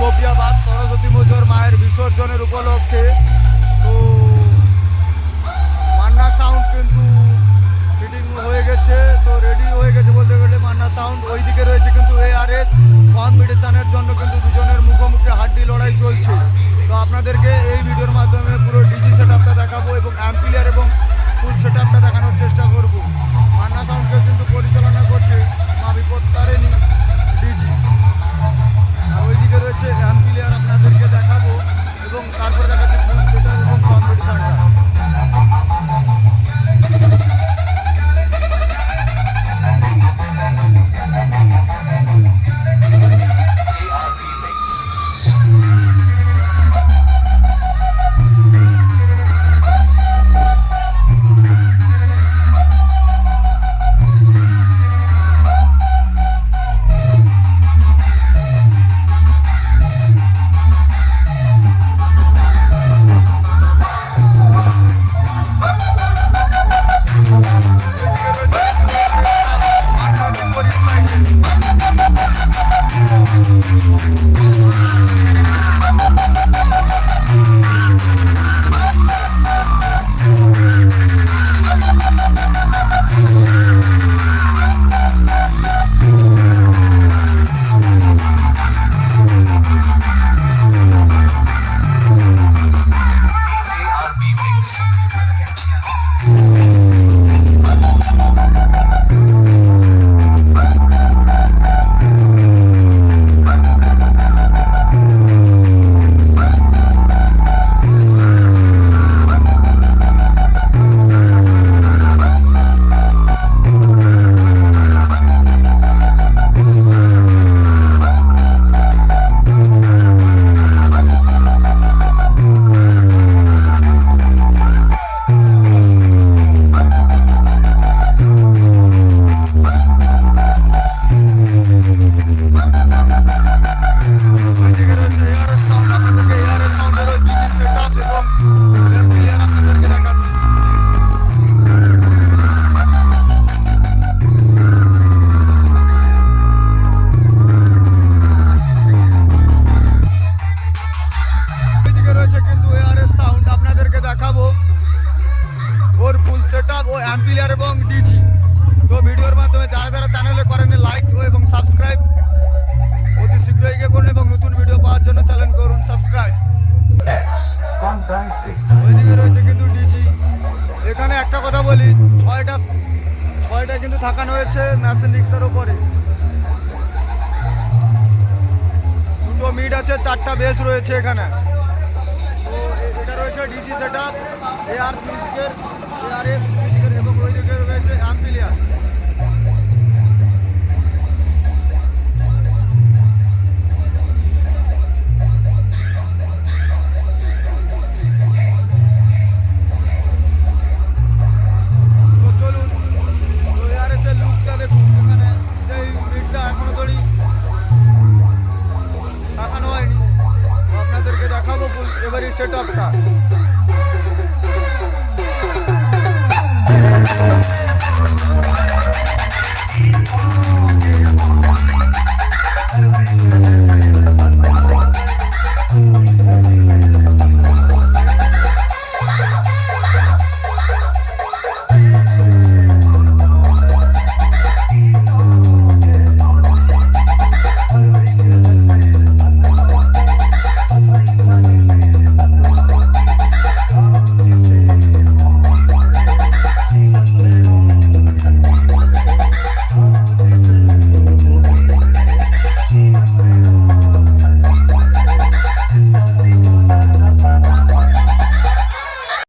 সোফিয়াবাদ সরস্বতী পুজোর মায়ের বিসর্জনের উপলক্ষে তো মান্না সাউন্ড কিন্তু ফিটিং হয়ে গেছে, তো রেডি হয়ে গেছে বলতে গেলে মান্না সাউন্ড ওইদিকে রয়েছে কিন্তু এআরএস কম্পিটিশনের জন্য কিন্তু দুজনের মুখোমুখি হাড্ডি লড়াই চলছে। তো আপনাদেরকে এই ভিডিওর মাধ্যমে পুরো ডিজি সেট আপটা দেখাবো এবং অ্যাম্পিলিয়ার i'm Yeah. রয়েছে কিন্তু ARS সাউন্ড আপনাদেরকে দেখাবো। ওর ফুল সেটআপ ও অ্যাম্পিলিয়ার এবং ডিজি তো ভিডিওর মাধ্যমে যারা যারা চ্যানেলে করেন লাইক এবং সাবস্ক্রাইব অতি শীঘ্রই গিয়ে করুন এবং নতুন ভিডিও পাওয়ার জন্য চ্যানেল করুন সাবস্ক্রাইব ওইদিকে রয়েছে কিন্তু ডিজি এখানে একটা কথা বলি, ছয়টা ছয়টা কিন্তু থাকানো হয়েছে ম্যাসেন রিক্সার ওপরে দুটো মিড আছে, চারটা বেস রয়েছে এখানে। রয়েছে ডিজি সেট আপ এআর মিউজিকের এস মিউজিকের এবং ওইদিকে রয়েছে অ্যাম্পিলিয়ার দেখানো হয়নি তো আপনাদেরকে